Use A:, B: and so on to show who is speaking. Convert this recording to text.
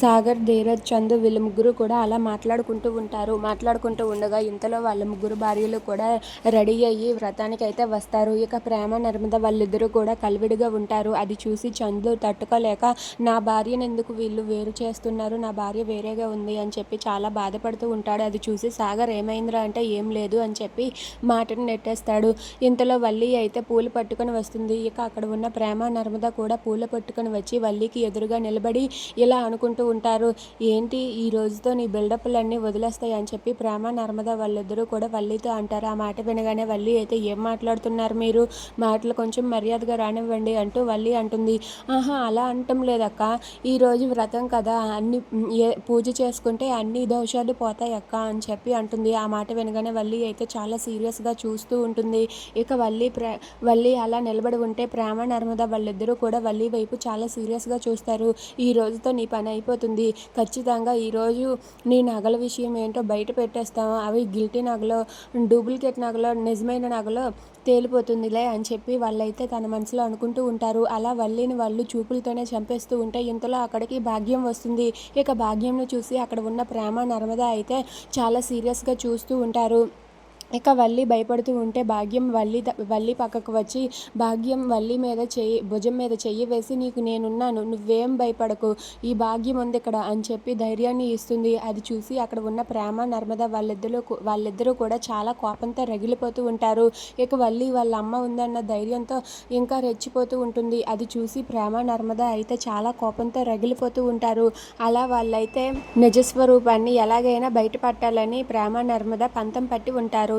A: సాగర్ ధీరజ్ చందు వీళ్ళ ముగ్గురు కూడా అలా మాట్లాడుకుంటూ ఉంటారు. మాట్లాడుకుంటూ ఉండగా ఇంతలో వాళ్ళ ముగ్గురు భార్యలు కూడా రెడీ అయ్యి వ్రతానికి అయితే వస్తారు. ఇక ప్రేమ నర్మద వాళ్ళిద్దరూ కూడా కలివిడిగా ఉంటారు. అది చూసి చందు తట్టుకోలేక నా భార్యను ఎందుకు వీళ్ళు వేరు చేస్తున్నారు? నా భార్య వేరేగా ఉంది అని చెప్పి చాలా బాధపడుతూ ఉంటాడు. అది చూసి సాగర్ ఏమైందిరా? అంటే ఏం లేదు అని చెప్పి మాటను నెట్టేస్తాడు. ఇంతలో వల్లి అయితే పూలు పట్టుకొని వస్తుంది. ఇక అక్కడ ఉన్న ప్రేమ నర్మద కూడా పూలు పట్టుకొని వచ్చి వల్లికి ఎదురుగా నిలబడి ఇలా అనుకుంటూ ఉంటారు. ఏంటి ఈ రోజుతో నీ బిల్డప్లన్నీ వదిలేస్తాయి అని చెప్పి ప్రేమ నర్మద వాళ్ళిద్దరూ కూడా వల్లితో అంటారు. ఆ మాట వినగానే వల్లి అయితే ఏం మాట్లాడుతున్నారు మీరు? మాటలు కొంచెం మర్యాదగా రానివ్వండి అంటూ వల్లి అంటుంది. ఆహా అలా అంటం లేదక్క. ఈరోజు వ్రతం కదా. అన్ని పూజ చేసుకుంటే అన్ని దోషాలు పోతాయి అక్క అని చెప్పి అంటుంది. ఆ మాట వినగానే వల్లి అయితే చాలా సీరియస్గా చూస్తూ ఉంటుంది. ఇక వల్లి ప్రే వల్లి అలా నిలబడి ఉంటే ప్రేమ నర్మద వాళ్ళిద్దరూ కూడా వల్లి వైపు చాలా సీరియస్గా చూస్తారు. ఈ రోజుతో నీ పని అయిపోతుంది. ఖచ్చితంగా ఈరోజు నీ నగల విషయం ఏంటో బయట పెట్టేస్తాము అవి గిల్టీ నగలో డూప్లికేట్ నగలో నిజమైన నగలో తేలిపోతుందిలే అని చెప్పి వాళ్ళైతే తన మనసులో అనుకుంటూ ఉంటారు. అలా వల్లిని వాళ్ళు చూపులతోనే చంపేస్తూ ఉంటే ఇంతలో అక్కడికి భాగ్యం వస్తుంది. ఇక భాగ్యంను చూసి అక్కడ ఉన్న ప్రేమ నర్మద అయితే చాలా సీరియస్గా చూస్తూ ఉంటారు. ఇక వల్లి భయపడుతూ ఉంటే భాగ్యం వల్లి వల్లి పక్కకు వచ్చి భాగ్యం వల్లి మీద చెయ్యి భుజం మీద చెయ్యి వేసి నీకు నేనున్నాను నువ్వేం భయపడకు ఈ భాగ్యం ఉంది ఇక్కడ అని చెప్పి ధైర్యాన్ని ఇస్తుంది. అది చూసి అక్కడ ఉన్న ప్రేమ నర్మద వాళ్ళిద్దరూ వాళ్ళిద్దరూ కూడా చాలా కోపంతో రగిలిపోతూ ఉంటారు. ఇక వల్లి వాళ్ళ అమ్మ ఉందన్న ధైర్యంతో ఇంకా రెచ్చిపోతూ ఉంటుంది. అది చూసి ప్రేమ నర్మద అయితే చాలా కోపంతో రగిలిపోతూ ఉంటారు. అలా వాళ్ళైతే నిజస్వరూపాన్ని ఎలాగైనా బయటపట్టాలని ప్రేమ నర్మద పంతం పట్టి ఉంటారు.